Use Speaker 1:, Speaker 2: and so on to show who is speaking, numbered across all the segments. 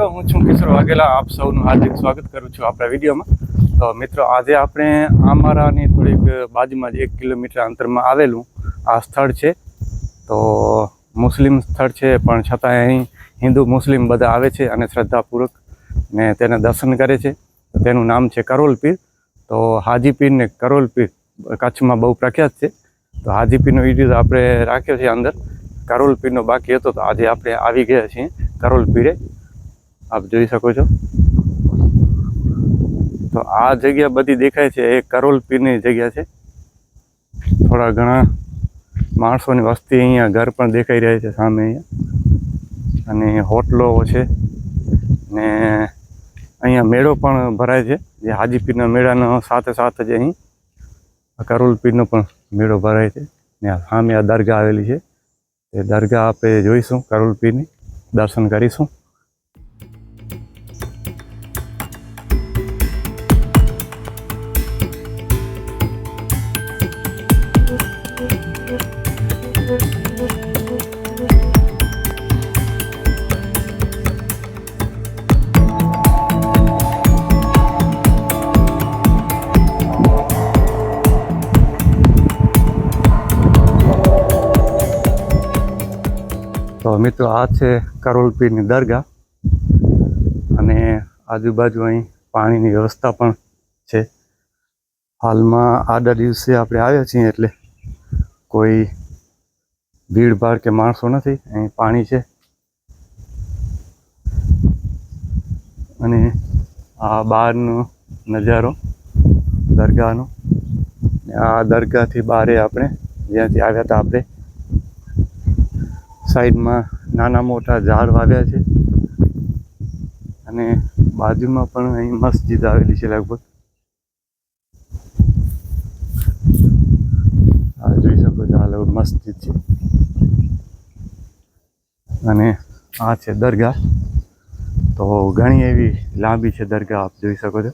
Speaker 1: મિત્રો, હું છું કિશોર વાઘેલા. આપ સૌનું હાર્દિક સ્વાગત કરું છું આપણા વિડીયોમાં. તો મિત્રો, આજે આપણે આમારાની થોડીક બાજુમાં જ એક કિલોમીટર અંતરમાં આવેલું આ સ્થળ છે. તો મુસ્લિમ સ્થળ છે, પણ છતાં અહીં હિન્દુ મુસ્લિમ બધા આવે છે અને શ્રદ્ધાપૂર્વક ને તેને દર્શન કરે છે. તેનું નામ છે કરોલ પીર. તો હાજી પીર ને કરોલ પીર કચ્છમાં બહુ પ્રખ્યાત છે. તો હાજી પીરનો વીડિયો આપણે રાખ્યો છે અંદર. કરોલ પીરનો બાકી હતો, તો આજે આપણે આવી ગયા છીએ કરોલ પીરે. આપ જોઈ શકો છો. તો આ જગ્યા બધી દેખાય છે, એ કરોલ પીરની જગ્યા છે. થોડા ઘણા માણસોની વસ્તી અહીંયા ઘર પણ દેખાઈ રહ્યા છે સામે અહીંયા. અને હોટલો છે. ને અહીંયા મેળો પણ ભરાય છે, જે હાજી પીરના મેળાનો સાથે સાથે જ અહીં કરોલ પીરનો પણ મેળો ભરાય છે. ને સામે આ દરગાહ આવેલી છે. એ દરગાહ આપણે જોઈશું કરોલ પીરની દર્શન કરીશું. મિત્રો, આ છે કરોલપીરની દરગાહ અને આજુબાજુ અહીં પાણીની વ્યવસ્થા પણ છે. હાલમાં આડા દિવસે આપણે આવ્યા છીએ એટલે કોઈ ભીડભાડ કે માણસો નથી, અહીં પાણી છે. અને આ બહારનો નજારો, દરગાહનો. આ દરગાહથી બારે આપણે જ્યાંથી આવ્યા હતા આપણે સાઈડમાં નાના મોટા ઝાડ વાવ્યા છે. અને બાજુમાં પણ અહીં મસ્જિદ આવેલી છે લગભગ. આ જોઈ શકો છો, આ લગભગ મસ્જિદ છે. અને આ છે દરગાહ. તો ઘણી એવી લાંબી છે દરગાહ, આપ જોઈ શકો છો.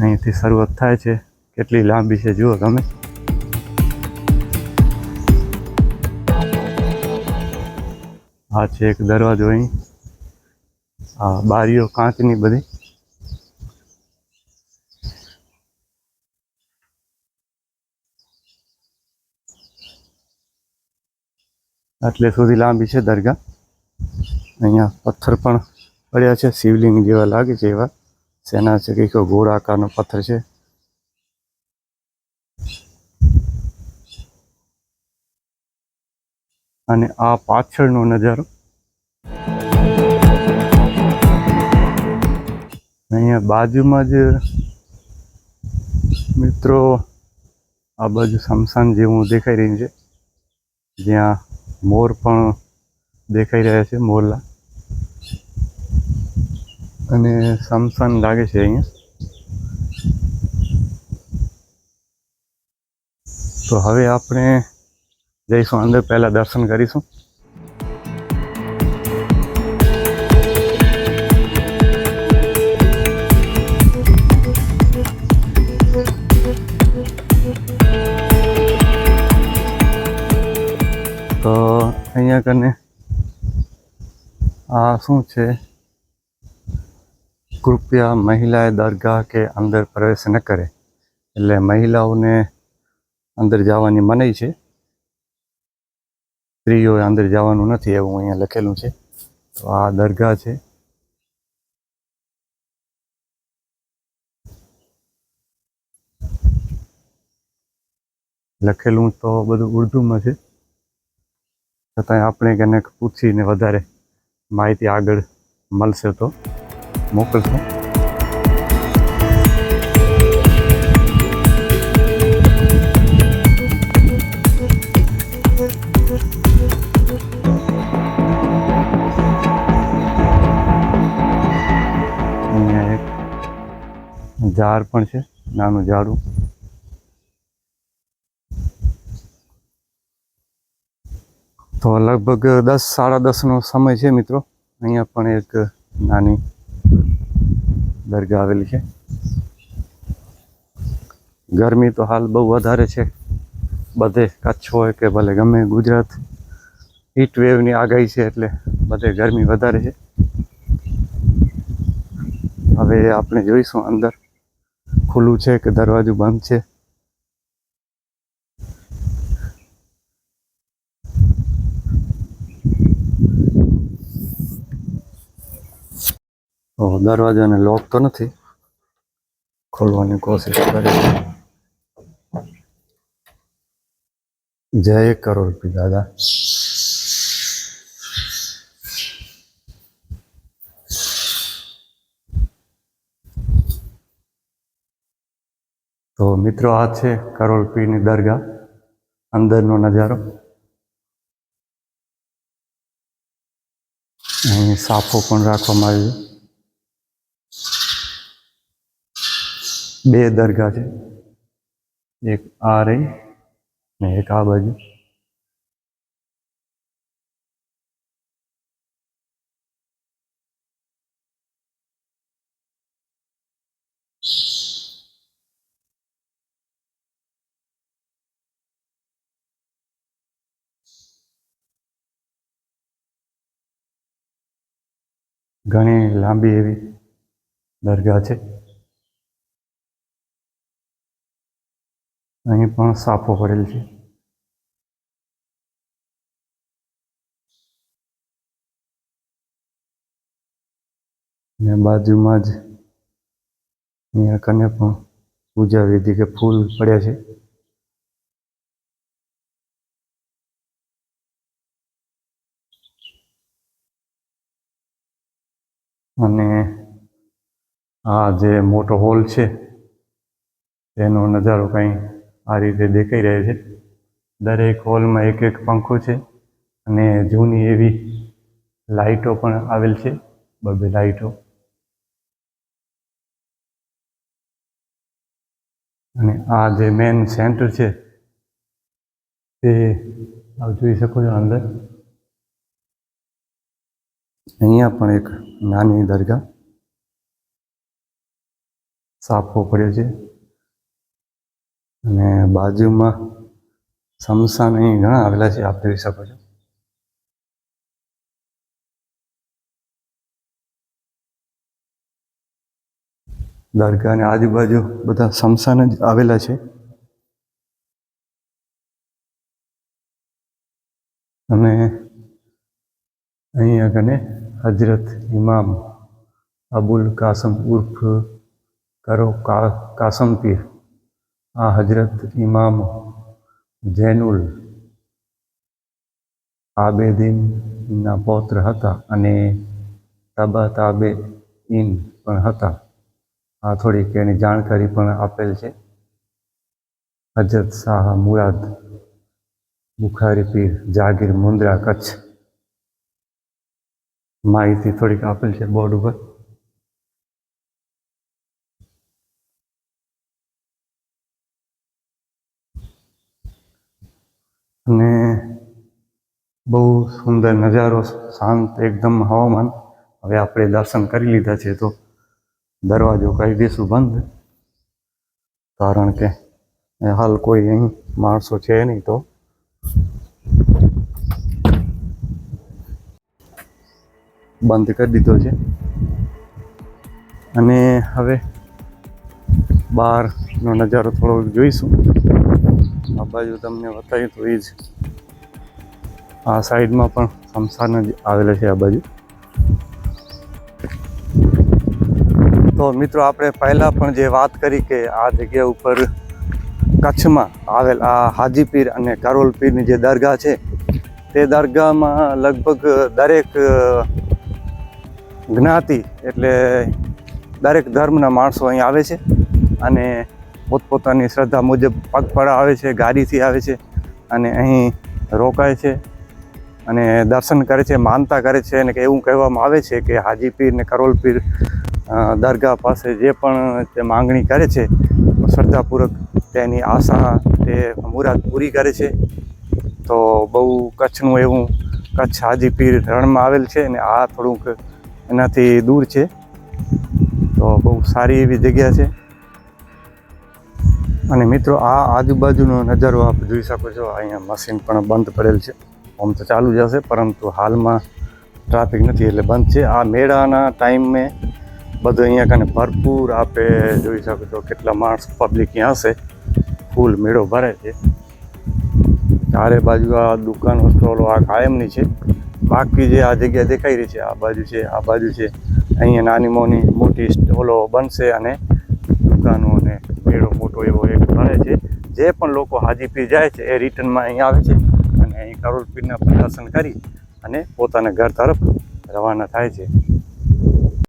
Speaker 1: અહીંથી શરૂઆત થાય છે. કેટલી લાંબી છે, જુઓ તમે. આ છે એક દરવાજો અહીં. આ બારીઓ, કાચની બધી. આટલે સુધી લાંબી છે દરગાહ. અહીંયા પથ્થર પણ પડ્યા છે, શિવલિંગ જેવા લાગે છે એવા. શેના છે, કંઈક ગોળ આકારનો પથ્થર છે. અને આ પાછળનો નજારો. અહીંયા બાજુમાં જ મિત્રો, આ બાજુ શમશાન જેવું દેખાઈ રહ્યું છે. જ્યાં મોર પણ દેખાઈ રહ્યા છે, મોરલા. અને શમશાન લાગે છે અહીંયા. તો હવે આપણે જઈશું અંદર, પહેલાં દર્શન કરીશું. તો અહીંયા કને આ શું છે? કૃપયા મહિલાએ દરગાહ કે અંદર પ્રવેશ ન કરે. એટલે મહિલાઓને અંદર જવાની મનાઈ છે. સ્ત્રીઓએ અંદર જવાનું નથી એવું અહીંયા લખેલું છે. તો આ દરગાહ છે. લખેલું તો બધું ઉર્દુમાં છે. છતાંય આપણે એને પૂછીને વધારે માહિતી આગળ મળશે તો મોકલશું. ઝાડ પણ છે, નાનું ઝાડું. તો લગભગ દસ, સાડા દસનો સમય છે મિત્રો. અહીંયા પણ એક નાની દરગાહ આવેલી છે. ગરમી તો હાલ બહુ વધારે છે. બધે કચ્છ હોય કે ભલે ગમે ગુજરાત હીટ વેવની આગાહી છે એટલે બધે ગરમી વધારે છે. હવે આપણે જોઈશું અંદર. ખુલ્લું છે કે દરવાજો બંધ છે? તો દરવાજાને લોક તો નથી? ખોલવાની કોશિશ કરે. છે જય કરોડપતિ દાદા. તો મિત્રો, આ છે કરોડપીરની દરગાહ. અંદરનો નજારો. અહીં સાફો પણ રાખવામાં આવ્યો બે દરગાહ છે. એક આ રહી ને એક આ બાજુ. ઘણી લાંબી એવી દરગાહ છે. અહીં પણ સાફો પડેલ છે. ને બાજુમાં જ અહીંયા કને પણ પૂજા વિધિ કે ફૂલ પડ્યા છે. અને આ જે મોટો હોલ છે, તેનો નજારો કંઈ આ રીતે દેખાઈ રહ્યો છે. દરેક હોલમાં એક એક પંખો છે અને જૂની એવી લાઈટો પણ આવેલ છે, બબે લાઇટો અને આ જે મેન સેન્ટર છે, તે આપ જોઈ શકો છો અંદર. અહીંયા પણ એક નાની દરગાહ સાફો પડ્યો છે. અને બાજુમાં સમસાન અહીં ઘણા આવેલા છે, આપ જોઈ શકો છો. દરગાહની આજુબાજુ બધા સમસાન જ આવેલા છે. અને અહીંયા આગળ હજરત ઇમામ અબુલ કાસમ ઉર્ફ કરો કાસમ પીર. આ હજરત ઇમામ જૈનુલ આબેદીનના પૌત્ર હતા અને તબા તાબે ઇન પણ હતા. આ થોડીક એની જાણકારી પણ આપેલ છે. હજરત શાહ મુરાદ બુખારી પીર જાગીર મુંદ્રા કચ્છ. માહિતી થોડીક આપેલ છે બોર્ડ ઉપર. અને બહુ સુંદર નજારો, શાંત એકદમ હવામાન. હવે આપણે દર્શન કરી લીધા છે તો દરવાજો કરી દઈશું બંધ. કારણ કે હાલ કોઈ અહીં માણસો છે નહીં તો. બંધ કરી દીધો છે. અને હવે બહારનો નજારો થોડો જોઈશું. આ બાજુ તમને બતાવ્યું તો એ જ. આ સાઈડમાં પણ સમસાન જ આવેલા છે આ બાજુ. તો મિત્રો, આપણે પહેલાં પણ જે વાત કરી કે આ જગ્યા ઉપર કચ્છમાં આવેલ આ હાજીપીર અને કરોલપીરની જે દરગાહ છે, તે દરગાહમાં લગભગ દરેક જ્ઞાતિ એટલે દરેક ધર્મના માણસો અહીં આવે છે અને પોતપોતાની શ્રદ્ધા મુજબ પગપાળા આવે છે, ગાડીથી આવે છે અને અહીં રોકાય છે અને દર્શન કરે છે, માનતા કરે છે અને એવું કહેવામાં આવે છે કે હાજીપીર ને કરોલપીર દરગાહ પાસે જે પણ તે માંગણી કરે છે, શ્રદ્ધાપૂર્વક તેની આશા તે મુરાદ પૂરી કરે છે. તો બહુ કચ્છનું એવું કચ્છ હાજીપીર રણમાં આવેલ છે અને આ થોડુંક એનાથી દૂર છે. તો બહુ સારી એવી જગ્યા છે. અને મિત્રો, આ આજુબાજુનો નજારો આપ જોઈ શકો છો. અહીંયા મશીન પણ બંધ પડેલ છે. આમ તો ચાલુ જ હશે, પરંતુ હાલમાં ટ્રાફિક નથી એટલે બંધ છે. આ મેળાના ટાઈમે બધું અહીંયા કને ભરપૂર આપે જોઈ શકો છો કેટલા માણસ પબ્લિક અહીંયા હશે. ફૂલ મેળો ભરે છે. ચારે બાજુ આ દુકાનો, સ્ટોલો આ કાયમની છે. બાકી જે આ જગ્યા દેખાઈ રહી છે, આ બાજુ છે, આ બાજુ છે, અહીંયા નાની મોની મોટી સ્ટોલો બનશે અને દુકાનો અને મેળો મોટો એવો એક ભરે છે. જે પણ લોકો હાજીપીર જાય છે, એ રિટર્નમાં અહીં આવે છે અને અહીં કરોડપીરના પ્રદર્શન કરી અને પોતાના ઘર તરફ રવાના થાય છે.